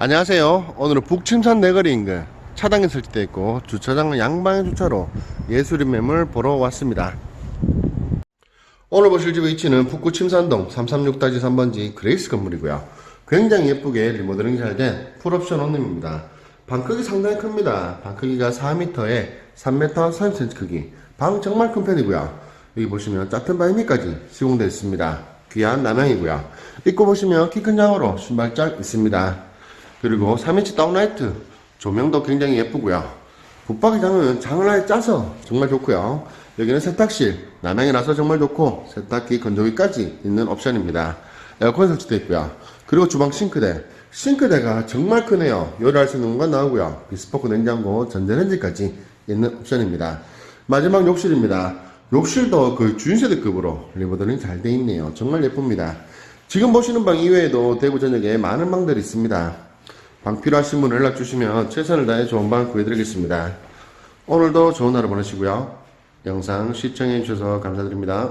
안녕하세요. 오늘은 북침산 내거리 인근 차량이 설치되어 있고 주차장은 양방의 주차로 예술인 매물 보러 왔습니다. 오늘 보실 집의 위치는 북구 침산동 336-3번지 그레이스 건물이고요. 굉장히 예쁘게 리모델링 잘 된 풀옵션 원룸입니다. 방 크기 상당히 큽니다. 방 크기가 4m에 3m 30cm 크기. 방 정말 큰 편이고요. 여기 보시면 작은 바위미까지 시공되어 있습니다. 귀한 남향이고요. 입구 보시면 키큰 장으로 신발장 있습니다. 그리고 3인치 다운라이트 조명도 굉장히 예쁘고요. 붙박이장은 장을 아예 짜서 정말 좋고요. 여기는 세탁실, 남향이라서 정말 좋고 세탁기, 건조기까지 있는 옵션입니다. 에어컨 설치되어 있고요. 그리고 주방 싱크대. 싱크대가 정말 크네요. 요리할 수 있는 공간 나오고요. 비스포크 냉장고, 전자레인지까지 있는 옵션입니다. 마지막 욕실입니다. 욕실도 그 주인세대급으로 리모델링 잘 돼 있네요. 정말 예쁩니다. 지금 보시는 방 이외에도 대구 전역에 많은 방들이 있습니다. 방 필요하신 분 연락 주시면 최선을 다해 좋은 방 구해드리겠습니다. 오늘도 좋은 하루 보내시고요. 영상 시청해 주셔서 감사드립니다.